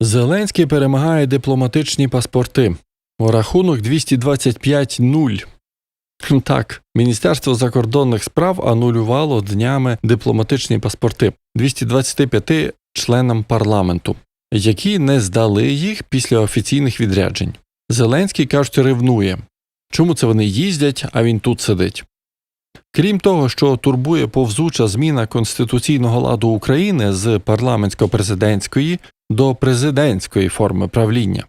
Зеленський перемагає дипломатичні паспорти. Рахунок 225-0. Так, Міністерство закордонних справ анулювало днями дипломатичні паспорти 225 членам парламенту, які не здали їх після офіційних відряджень. Зеленський кажуть, ревнує. Чому це вони їздять, а він тут сидить? Крім того, що турбує повзуча зміна конституційного ладу України з парламентсько-президентської до президентської форми правління,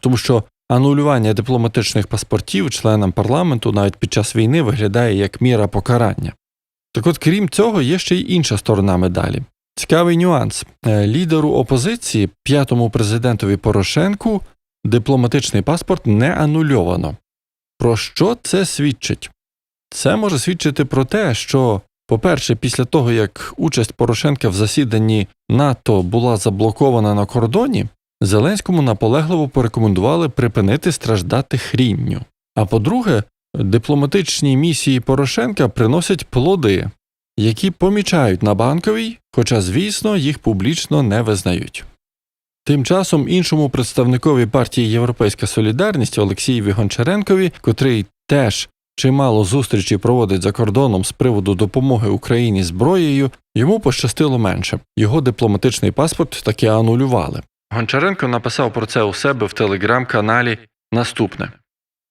тому що анулювання дипломатичних паспортів членам парламенту навіть під час війни виглядає як міра покарання. Так от, крім цього, є ще й інша сторона медалі. Цікавий нюанс. Е, Лідеру опозиції, п'ятому президентові Порошенку, дипломатичний паспорт не анульовано. Про що це свідчить? Це може свідчити про те, що, по-перше, після того, як участь Порошенка в засіданні НАТО була заблокована на кордоні, Зеленському наполегливо порекомендували припинити страждати хрінню. А по-друге, дипломатичні місії Порошенка приносять плоди, які помічають на банковій, хоча, звісно, їх публічно не визнають. Тим часом іншому представникові партії Європейська Солідарність Олексієві Гончаренкові, котрий теж чимало зустрічей проводить за кордоном з приводу допомоги Україні зброєю, йому пощастило менше. Його дипломатичний паспорт таки анулювали. Гончаренко написав про це у себе в телеграм-каналі наступне: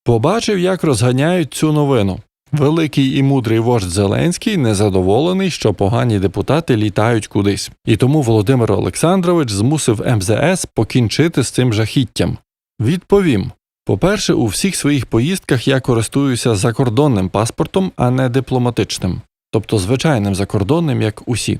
Побачив, як розганяють цю новину. Великий і мудрий вождь Зеленський незадоволений, що погані депутати літають кудись, і тому Володимир Олександрович змусив МЗС покінчити з цим жахіттям. Відповім: по-перше, у всіх своїх поїздках я користуюся закордонним паспортом, а не дипломатичним, тобто звичайним закордонним, як усі.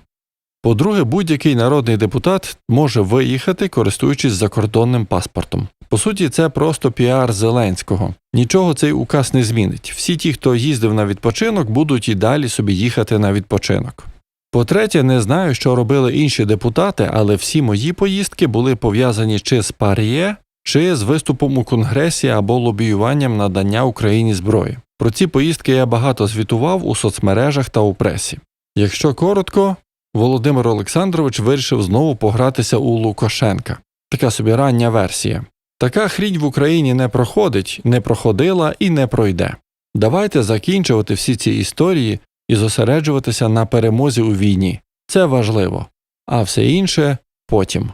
По-друге, будь-який народний депутат може виїхати, користуючись закордонним паспортом. По суті, це просто піар Зеленського. Нічого цей указ не змінить. Всі ті, хто їздив на відпочинок, будуть і далі собі їхати на відпочинок. По-третє, не знаю, що робили інші депутати, але всі мої поїздки були пов'язані чи з пар'є, чи з виступом у конгресі або лобіюванням надання Україні зброї. Про ці поїздки я багато звітував у соцмережах та у пресі. Якщо коротко, Володимир Олександрович вирішив знову погратися у Лукашенка. Така собі рання версія. Така хрінь в Україні не проходить, не проходила і не пройде. Давайте закінчувати всі ці історії і зосереджуватися на перемозі у війні. Це важливо, а все інше потім.